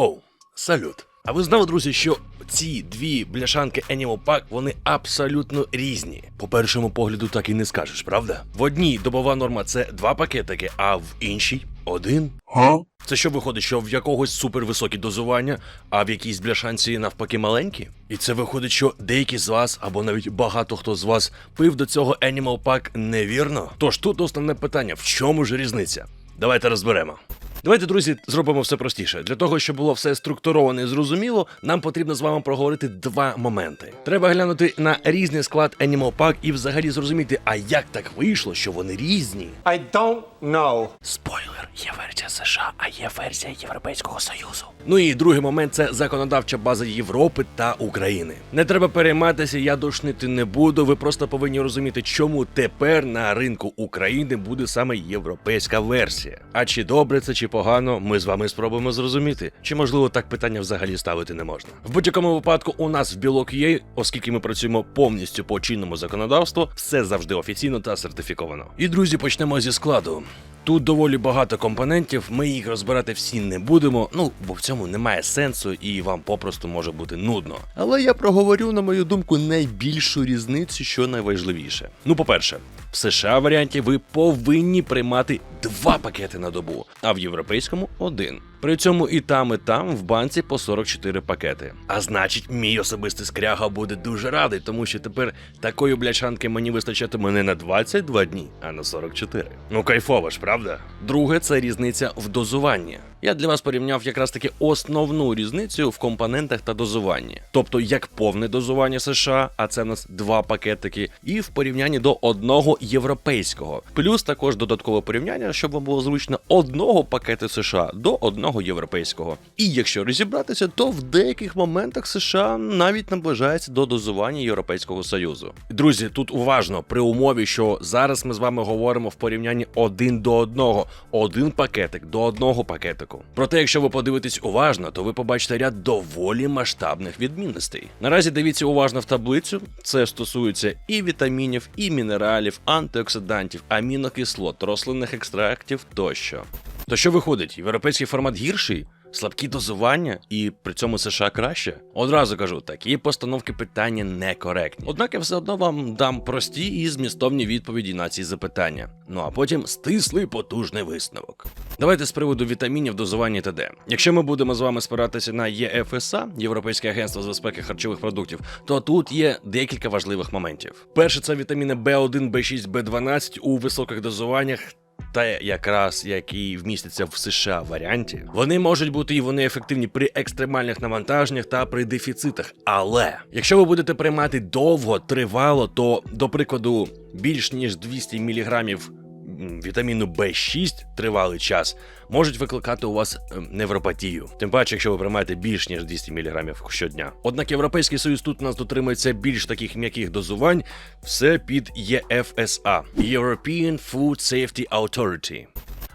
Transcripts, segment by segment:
Оу, салют. А ви знали, друзі, що ці дві бляшанки Animal Pack, вони абсолютно різні. По першому погляду так і не скажеш, правда? В одній добова норма це два пакетики, а в іншій один. Це що виходить, що в якогось супервисокі дозування, а в якійсь бляшанці навпаки маленькі? І це виходить, що деякі з вас, або навіть багато хто з вас пив до цього Animal Pack невірно. Тож тут основне питання: в чому ж різниця? Давайте розберемо. Давайте, друзі, зробимо все простіше. Для того, щоб було все структуровано і зрозуміло, нам потрібно з вами проговорити два моменти. Треба глянути на різний склад Animal Pack і взагалі зрозуміти, а як так вийшло, що вони різні. I don't know. Спойлер, є версія США, а є версія Європейського Союзу. Ну і другий момент це законодавча база Європи та України. Не треба перейматися, я душнити не буду. Ви просто повинні розуміти, чому тепер на ринку України буде саме європейська версія. А чи добре це, чи погано, ми з вами спробуємо зрозуміти. Чи можливо так питання взагалі ставити не можна. В будь-якому випадку у нас в білок є, оскільки ми працюємо повністю по чинному законодавству, все завжди офіційно та сертифіковано. І друзі, почнемо зі складу. Тут доволі багато компонентів, ми їх розбирати всі не будемо, ну бо в цьому немає сенсу і вам попросту може бути нудно. Але я проговорю, на мою думку, найбільшу різницю, що найважливіше. Ну, по-перше, в США варіанті ви повинні приймати два пакети на добу, а в європейському один. При цьому і там, і там в банці по 44 пакети. А значить, мій особистий скряга буде дуже радий, тому що тепер такої бляшанки мені вистачатиме не на 22 дні, а на 44. Ну кайфово ж, правда? Друге, це різниця в дозуванні. Я для вас порівняв якраз таки основну різницю в компонентах та дозуванні. Тобто як повне дозування США, а це в нас два пакетики, і в порівнянні до одного європейського. Плюс також додаткове порівняння, щоб вам було зручно одного пакету США до одного європейського. І якщо розібратися, то в деяких моментах США навіть наближається до дозування Європейського Союзу. Друзі, тут уважно при умові, що зараз ми з вами говоримо в порівнянні один до одного, один пакетик до одного пакетику. Проте, якщо ви подивитесь уважно, то ви побачите ряд доволі масштабних відмінностей. Наразі дивіться уважно в таблицю. Це стосується і вітамінів, і мінералів, антиоксидантів, амінокислот, рослинних екстрактів тощо. То що виходить? Європейський формат гірший? Слабкі дозування і при цьому США краще? Одразу кажу, такі постановки питання некоректні. Однак я все одно вам дам прості і змістовні відповіді на ці запитання. Ну а потім стислий потужний висновок. Давайте з приводу вітамінів, дозування ТД. Якщо ми будемо з вами спиратися на ЄФСА, Європейське агентство з безпеки харчових продуктів, то тут є декілька важливих моментів. Перше, це вітаміни В1, В6, В12 у високих дозуваннях та якраз які вмістяться в США варіанті, вони можуть бути і вони ефективні при екстремальних навантаженнях та при дефіцитах. Але якщо ви будете приймати довго, тривало, то до прикладу більш ніж 200 міліграмів вітаміну Б6 тривалий час можуть викликати у вас ем, невропатію. Тим паче, якщо ви приймаєте більш ніж 200 мг щодня. Однак Європейський Союз тут у нас дотримується більш таких м'яких дозувань, все під ЄФСА European Food Safety Authority.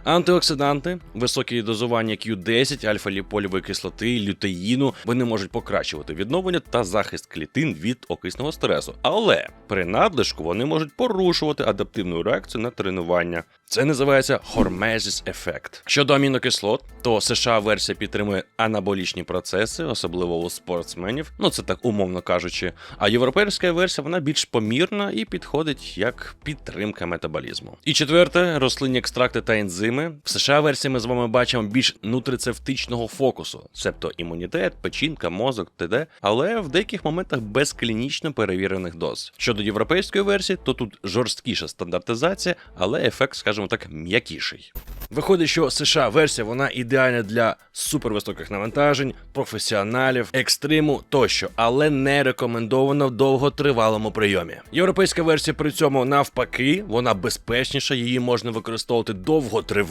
Антиоксиданти, високі дозування Q10, альфа-ліполівої кислоти, лютеїну, вони можуть покращувати відновлення та захист клітин від окисного стресу. Але при надлишку вони можуть порушувати адаптивну реакцію на тренування. Це називається хормезіс ефект. Щодо амінокислот, то США версія підтримує анаболічні процеси, особливо у спортсменів. Ну це так умовно кажучи. А європейська версія вона більш помірна і підходить як підтримка метаболізму. І четверте, рослинні екстракти та ензими. В США версії ми з вами бачимо більш нутрицевтичного фокусу, себто імунітет, печінка, мозок, т.д., але в деяких моментах без клінічно перевірених доз. Щодо європейської версії, то тут жорсткіша стандартизація, але ефект, скажімо так, м'якіший. Виходить, що США версія вона ідеальна для супервисоких навантажень, професіоналів, екстриму тощо, але не рекомендована в довготривалому прийомі. Європейська версія при цьому навпаки, вона безпечніша, її можна використовувати довготривало.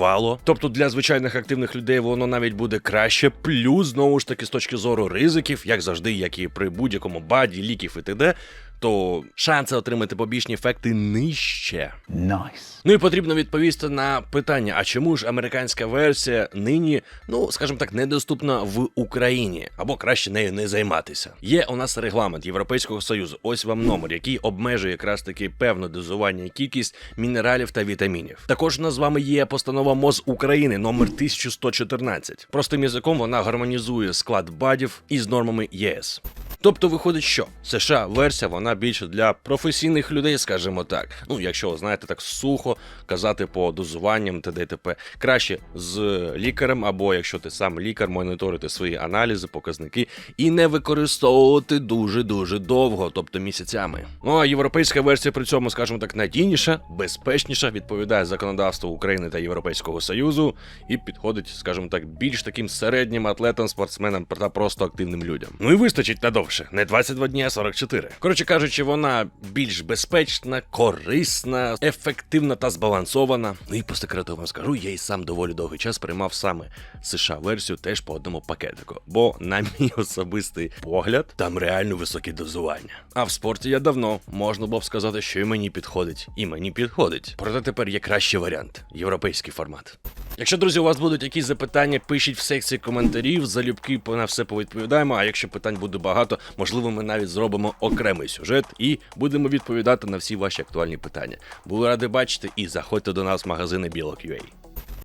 Тобто для звичайних активних людей воно навіть буде краще. Плюс знову ж таки з точки зору ризиків, як завжди, як і при будь-якому баді, ліків і т.д., то шанси отримати побічні ефекти нижче. Nice. Ну і потрібно відповісти на питання: а чому ж американська версія нині, ну скажімо так, недоступна в Україні, або краще нею не займатися? Є у нас регламент Європейського союзу. Ось вам номер, який обмежує якраз таки певне дозування і кількість мінералів та вітамінів. Також у нас з вами є постанова МОЗ України номер 1114. Простим язиком вона гармонізує склад бадів із нормами ЄС. Тобто виходить, що США версія вона більше для професійних людей, скажімо так. Ну, якщо знаєте, так сухо казати по дозуванням т.д. і т.п. Краще з лікарем, або якщо ти сам лікар, моніторити свої аналізи, показники і не використовувати дуже дуже довго, тобто місяцями. Ну а європейська версія при цьому, скажімо так, надійніша, безпечніша, відповідає законодавству України та Європейського Союзу і підходить, скажімо так, більш таким середнім атлетам, спортсменам та просто активним людям. Ну і вистачить надовше, не 22 дні, а 44. Коротше кажучи, вона більш безпечна, корисна, ефективна та збалансована. Ну і по секрету вам скажу, я і сам доволі довгий час приймав саме США версію теж по одному пакетику. Бо, на мій особистий погляд, там реально високі дозування. А в спорті я давно можна було б сказати, що і мені підходить, і мені підходить. Проте тепер є кращий варіант європейський формат. Якщо, друзі, у вас будуть якісь запитання, пишіть в секції коментарів, залюбки на все повідповідаємо. А якщо питань буде багато, можливо, ми навіть зробимо окремий сюжет і будемо відповідати на всі ваші актуальні питання. Були раді бачити і заходьте до нас в магазини Білок.ua.